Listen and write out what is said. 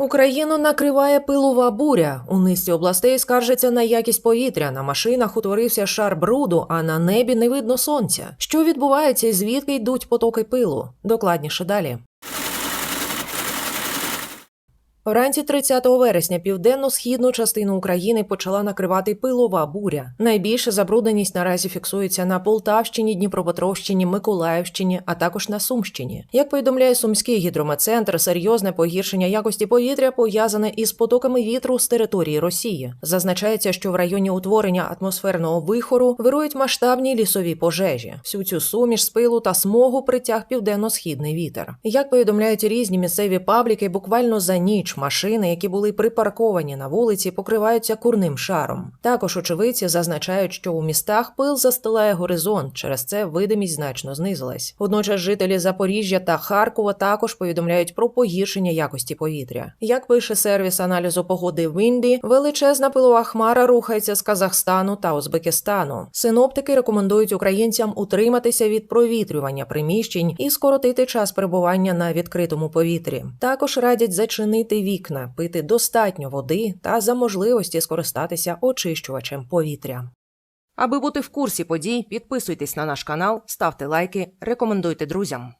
Україну накриває пилова буря. У низці областей скаржаться на якість повітря. На машинах утворився шар бруду, а на небі не видно сонця. Що відбувається і звідки йдуть потоки пилу? Докладніше далі. Вранці 30 вересня південно-східну частину України почала накривати пилова буря. Найбільша забрудненість наразі фіксується на Полтавщині, Дніпропетровщині, Миколаївщині, а також на Сумщині. Як повідомляє Сумський гідрометцентр, серйозне погіршення якості повітря пов'язане із потоками вітру з території Росії. Зазначається, що в районі утворення атмосферного вихору вирують масштабні лісові пожежі. Всю цю суміш з пилу та смогу притяг південно-східний вітер. Як повідомляють різні місцеві пабліки, буквально за ніч машини, які були припарковані на вулиці, покриваються курним шаром. Також очевидці зазначають, що у містах пил застилає горизонт, через це видимість значно знизилась. Водночас жителі Запоріжжя та Харкова також повідомляють про погіршення якості повітря. Як пише сервіс аналізу погоди Вінді, величезна пилова хмара рухається з Казахстану та Узбекистану. Синоптики рекомендують українцям утриматися від провітрювання приміщень і скоротити час перебування на відкритому повітрі. Також радять зачинити вікна, пити достатньо води та за можливості скористатися очищувачем повітря. Аби бути в курсі подій, підписуйтесь на наш канал, ставте лайки, рекомендуйте друзям.